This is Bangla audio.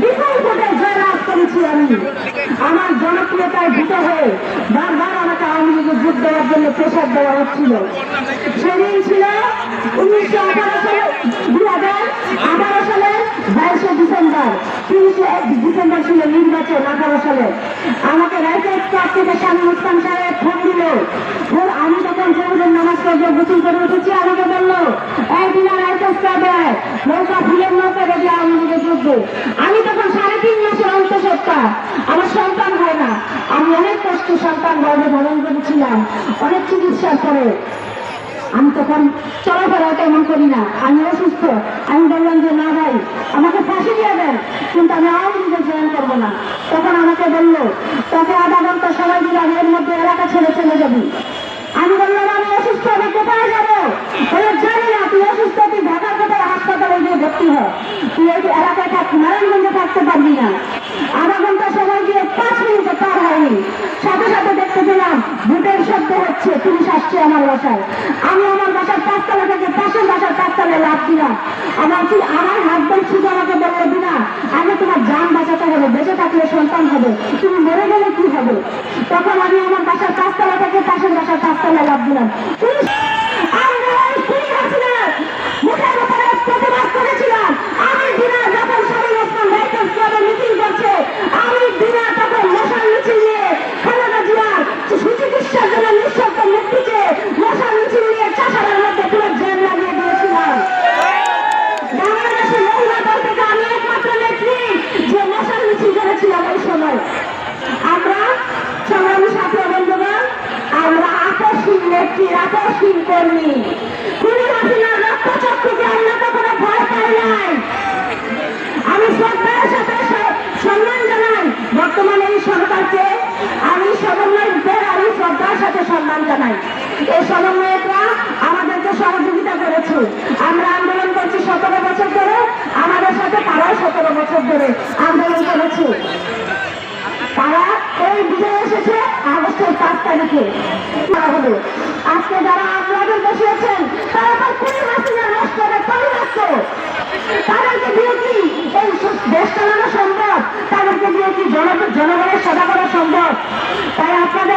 বিপুল ভোটে জয়লাভ করেছি আমি। আমার জনপ্রিয়তায় ভূত হয়ে বারবার আমাকে আওয়ামী দেওয়ার জন্য প্রেশার দেওয়া হচ্ছিল। সেদিন ছিল উনিশশো আঠারো সালে দুই হাজার আঠারো সালের বাইশে ডিসেম্বর, তিরিশে ডিসেম্বর ছিল আঠারো সালে। আমাকে রাইফেল ক্লাব থেকে স্বামী মুসকান সাহেব আমি তখন ফজরের নামাজ পড়ে গোসল করে উঠেছি। আমাকে বলল একদিন আর রাইফেল ক্লাবে নৌকা ফুলের নৌকা দেখে আওয়ামী আমি তখন সাড়ে তিন মাসের অন্তঃসত্ত্বা। আমার সন্তান হয় না। আমি অনেক কষ্ট সন্তান গর্ভে ধারণ করেছিলাম। অনেক চিকিৎসার পরে আমি তখন চলাফেরা তেমন করি না। আমি অসুস্থ। আমি বললাম যে, না ভাই, আমাকে ফাঁসি দিয়ে দেন, কিন্তু আমি আওয়ামী লীগে জয়েন করব না। তখন আমাকে বলল, তোকে আধা ঘণ্টা সময় দিলাম এর মধ্যে এলাকা ছেড়ে চলে যাবি আমি বললাম আমি অসুস্থ আমি কোথায় যাব বলে জানি না তুই অসুস্থ তুই ঢাকার কোথায় গিয়ে হ। তুই এই এলাকায় থাক নারায়ণগঞ্জে থাকতে পারবি না। আধা ঘণ্টা সময় দিয়ে পাঁচ মিনিটে পার হয়নি। সাথে সাথে দেখতে পেলাম বুটের শব্দ হচ্ছে, পুলিশ আসছে আমার বাসায়। আমি আমার বাসার পাঁচতলা থেকে পাশের বাসার পাঁচতলায় লাভ দিলাম। আমার কি আমার হাজবেন্ড শুধু আমাকে বলল দিনা আগে তোমার যান বাঁচাতে হবে, বেঁচে থাকলে সন্তান হবে। তুমি মরে গেলে কি হবে? তখন আমি আমার বাসার পাঁচতলা থেকে পাশের বাসার পাঁচতলায় লাভ দিলাম। আকস্মিক নেত্রী কর্মী। খুনি হাসিনার রক্তচক্ষুকে আমরা কখনো ভয় পাই নাই। আমি শ্রদ্ধার সাথে সম্মান জানাই। বর্তমানে এই সরকারকে আমি সমন্বয়কদের আমি শ্রদ্ধার সাথে সম্মান জানাই। এই সমন্বয়করা আমাদেরকে সহযোগিতা করেছে, আমরা আন্দোলন করছি সতেরো বছর ধরে, আমাদের সাথে তারাও সতেরো বছর ধরে আন্দোলন করেছে। তারা এই বিজয় এসেছে আগস্টের পাঁচ তারিখে। আজকে যারা আপনাদের বসিয়েছেন, তারা কুড়ি হাসিনা নষ্ট করে পরিণত। তাদেরকে দিয়ে কি এই দেশ চালানো সম্ভব? তাদেরকে দিয়ে কি জন- জনগণের সেবা করা সম্ভব? তাই আপনারা